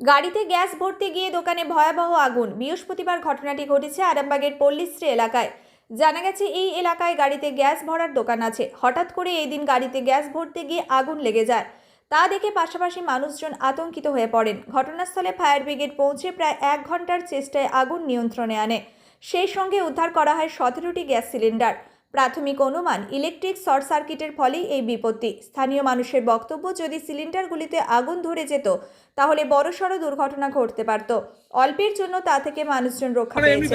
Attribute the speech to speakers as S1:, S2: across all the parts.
S1: গাড়িতে গ্যাস ভরতে গিয়ে দোকানে ভয়াবহ আগুন। বৃহস্পতিবার ঘটনাটি ঘটেছে আরামবাগের পল্লীশ্রী এলাকায়। জানা গেছে, এই এলাকায় গাড়িতে গ্যাস ভরার দোকান আছে। হঠাৎ করে এই দিন গাড়িতে গ্যাস ভরতে গিয়ে আগুন লেগে যায়। তা দেখে পাশাপাশি মানুষজন আতঙ্কিত হয়ে পড়েন। ঘটনাস্থলে ফায়ার ব্রিগেড পৌঁছে প্রায় এক ঘণ্টার চেষ্টায় আগুন নিয়ন্ত্রণে আনে। সেই সঙ্গে উদ্ধার করা হয় সতেরোটি গ্যাস সিলিন্ডার। প্রাথমিক অনুমান ইলেকট্রিক শর্ট সার্কিটের ফলেই এই বিপত্তি। স্থানীয় মানুষের বক্তব্য যদি সিলিন্ডারগুলিতে আগুন ধরে যেত তাহলে বড়সড় দুর্ঘটনা ঘটতে পারত। অল্পের জন্য তা থেকে মানুষজন রক্ষা পেয়েছে।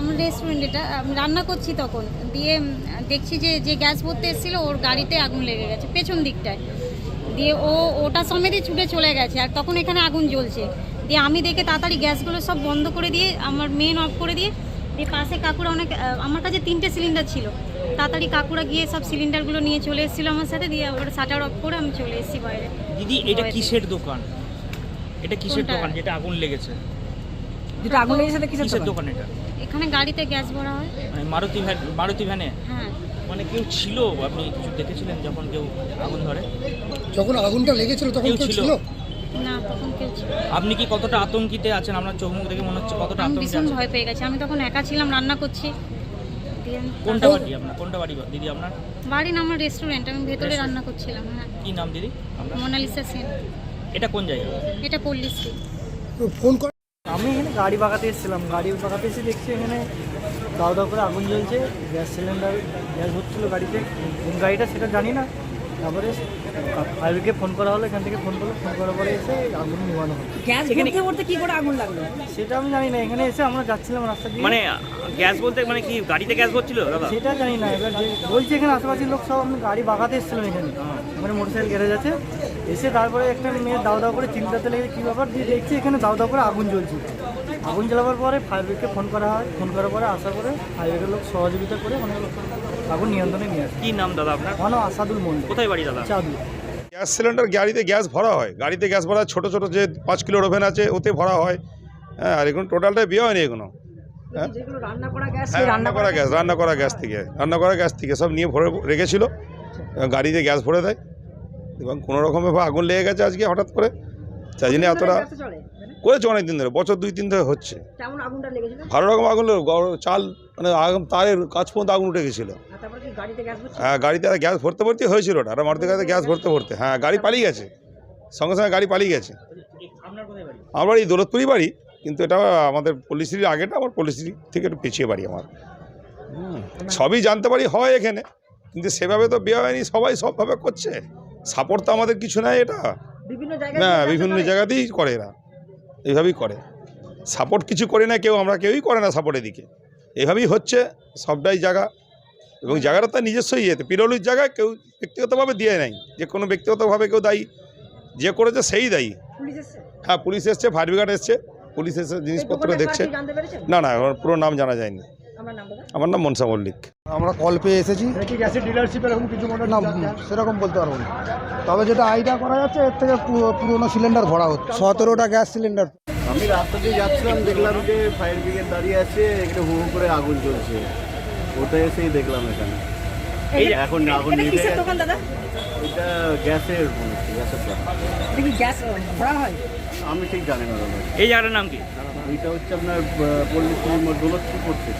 S2: আমার রেস্টুরেন্ট এটা আমি রান্না করছি তখন। দিয়ে দেখছি যে যে গ্যাস ভরতে এসেছিল ওর গাড়িতে আগুন লেগে গেছে পেছন দিকটায়। দিয়ে ও ওটা সমেতই ছুটে চলে গেছে আর তখন এখানে আগুন জ্বলছে। দিয়ে আমি দেখে তাড়াতাড়ি গ্যাসগুলো সব বন্ধ করে দিয়ে আমার মেন অফ করে দিয়ে দিয়ে পাশে কাকুরা অনেক আমার কাছে তিনটে সিলিন্ডার ছিল। তাড়াতাড়ি কাকুরা গিয়ে সব সিলিন্ডারগুলো নিয়ে চলে এসেছিল আমার সাথে দিয়ে ওটা শাটার অফ করে আমি চলে এসেছি বাইরে।
S3: দিদি এটা কিসের দোকান? এটা কিসের দোকান যেটা আগুন লেগেছে?
S4: যেটা আগুন লেগেছে কিসের দোকান
S3: এটা?
S2: এখানে গাড়িতে গ্যাস ভরা হয়।
S3: মানে মারুতি ভ্যান মারুতি ভ্যানে?
S2: হ্যাঁ।
S3: মানে কেউ ছিল? আপনি কিছু দেখেছিলেন যখন কেউ আগুন ধরে?
S5: যখন আগুনটা লেগেছিল তখন
S3: কেউ ছিল?
S2: না তখন কেউ ছিল
S3: আপনি কি কতটা আতঙ্কিতে আছেন? আপনার চোখ মুখ দেখে মনে হচ্ছে কতটা
S2: আমি
S3: আতঙ্কে
S2: ভীষণ
S3: আছেন?
S2: ভয় পেয়ে গেছি। আমি তখন একা ছিলাম রান্না করছি। দিয়ে
S3: কোনটা বাড়ি আপনার? কোনটা বাড়ি দিদি আপনার?
S2: বাড়ি না আমার রেস্টুরেন্ট আমি ভেতরে রান্না করছিলাম হ্যাঁ।
S3: কি নাম দিদি আপনার?
S2: মোনালিসা সেন।
S3: এটা কোন জায়গা?
S2: এটা পল্লীশ্রী
S5: তো ফোন করে
S6: আমি এখানে গাড়ি বাগাতে এসেছিলাম। গাড়ি বাগাতে এসে দেখছি এখানে দাও দাও করে আগুন জ্বলছে, গ্যাস সিলিন্ডার, গ্যাস হচ্ছিল গাড়িতে। গাড়িটা সেটা জানি না। তারপরে ফায়ারকে ফোন করা হলো এখান থেকে ফোন করল ফোন করার পরে এসে আগুন নিবানো হলো।
S4: গ্যাস ভরতে ভরতে কি করে আগুন লাগল?
S6: সেটা আমি জানি না এখানে এসে আমরা যাচ্ছিলাম রাস্তা দিয়ে।
S3: মানে গ্যাস বলতে মানে কি গাড়িতে গ্যাস ভরছিল দাদা?
S6: সেটা জানি না এবার যে বলছি এখানে আশেপাশের লোক সব আমি গাড়ি বাগাতে এসেছিলাম এখানে। মানে মোটরসাইকেল গ্যারেজ আছে। এসে তারপরে একটা মেয়ে দাও দাও করে চিন্তাতে লেগে কী ব্যাপার? দিয়ে দেখছি এখানে দাও দাও করে আগুন জ্বলছে। আগুন জ্বালাবার পরে ফায়ার ব্রিগেডকে ফোন করা হয় ফোন করার পরে আসার পরে ফায়ার ব্রিগেডের লোক সহযোগিতা করে অনেক লোক আগুন নিয়ন্ত্রণে নিয়ে আসে।
S3: কি নাম দাদা আপনার?
S6: নাম আসাদুল মন্ডল
S3: কোথায় বাড়ি দাদা?
S6: চাঁদু
S7: গ্যাস সিলিন্ডার গাড়িতে গ্যাস ভরা হয়। গাড়িতে গ্যাস ভরা ছোট ছোট যে পাঁচ কিলোর ওভেন আছে ওতে ভরা হয়। হ্যাঁ আর এখন টোটালটাই বিয়ে হয়নি এগুলো হ্যাঁ?
S4: রান্না করা গ্যাস
S7: হ্যাঁ রান্না করা গ্যাস রান্না করা গ্যাস থেকে। রান্না করা গ্যাস থেকে সব নিয়ে ভরে রেখেছিল। গাড়িতে গ্যাস ভরে দেয়। এবং কোনো রকমে আগুন লেগে গেছে আজকে হঠাৎ করে। তাই জন্য এতটা
S4: গ্যাসে
S7: করেছে অনেক দিন ধরে বছর দুই তিন ধরে হচ্ছে। ভালো রকম আগুন চাল মানে আগুন তারের কাজ পর্যন্ত আগুন উঠে গেছিল।
S4: আর তারপরে কি গাড়িতে গ্যাস ভরছে
S7: হ্যাঁ গাড়িতে আর গ্যাস ভরতে ভরতে হয়েছিল ওটা আর মারুতি গাড়িতে গ্যাস ভরতে ভরতে। হ্যাঁ গাড়ি পালিয়ে গেছে সঙ্গে সঙ্গে গাড়ি পালিয়ে গেছে। আমার এই দৌলতপুরই বাড়ি কিন্তু এটা আমাদের পলিশ্রীর আগেটা আমার পলিশ্রী থেকে একটু পিছিয়ে বাড়ি আমার। সবই জানতে পারি হয় এখানে কিন্তু সেভাবে তো বিয়ে হয়নি সবাই সবভাবে করছে। সাপোর্ট তো আমাদের কিছু নাই এটা। না বিভিন্ন জায়গাতেই করে এরা। এইভাবেই করে। সাপোর্ট কিছু করে না কেউ আমরা কেউই করে না সাপোর্টের দিকে এভাবেই হচ্ছে সবটাই জায়গা। এবং জায়গাটা তার নিজস্ব ইয়েতে। পিরলির জায়গায় কেউ ব্যক্তিগতভাবে দিয়ে নাই। যে কোনো ব্যক্তিগতভাবে কেউ দায়ী। যে করেছে সেই দায়ী। হ্যাঁ পুলিশ এসছে ফায়ার ব্রিগেড এসছে। পুলিশ এসে জিনিসপত্র দেখছে। না না পুরো নাম জানা যায়নি।
S4: আমার নাম
S7: মনসা মল্লিক।
S5: আমরা কল পেয়ে এসেছি। না সেরকম বলতে পারব না। তবে যেটা আইডিয়া করা যাচ্ছে এর থেকে পুরোনো সিলিন্ডার ভরা হচ্ছে। সতেরোটা গ্যাস সিলিন্ডার
S8: আমি রাস্তা দিয়ে যাচ্ছিলাম দেখলাম যে ফায়ার ব্রিগেড দাঁড়িয়ে আছে এখানে হু হু করে আগুন জ্বলছে। ওটা এসেই দেখলাম এখানে। এই এখন আগুন
S4: এটা
S8: গ্যাসের গ্যাসের দোকান।
S4: এটা কি গ্যাস ভরা হয়?
S8: আমি ঠিক জানি না দাদা।
S3: এই জায়গাটার নাম কি?
S8: এটা হচ্ছে আপনার পল্লী দোলতপুর পড়ছে।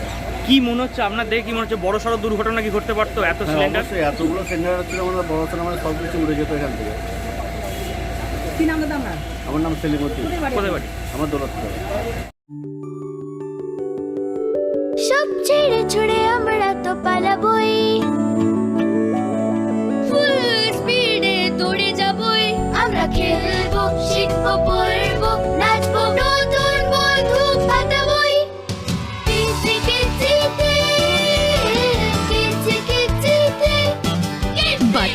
S3: কি মনে হচ্ছে? আপনার দেখে কি মনে হচ্ছে? বড় সড়ো দুর্ঘটনা কি ঘটতে পারতো? এত
S8: হ্যাঁ
S3: সিলিন্ডার
S8: এতগুলো সিলিন্ডার ছিল আমাদের বড় সড়ো মানে সব কিছু উড়ে যেত এখান থেকে।
S4: কি নাম দাদা আপনার?
S8: আমার নাম সেলিমুদ্দিন
S4: কোথায় বাড়ি?
S3: কোথায় বাড়ি?
S8: আমার দৌলতপুর
S9: সব ছেড়ে ছুড়ে আমরা তো পালাবই।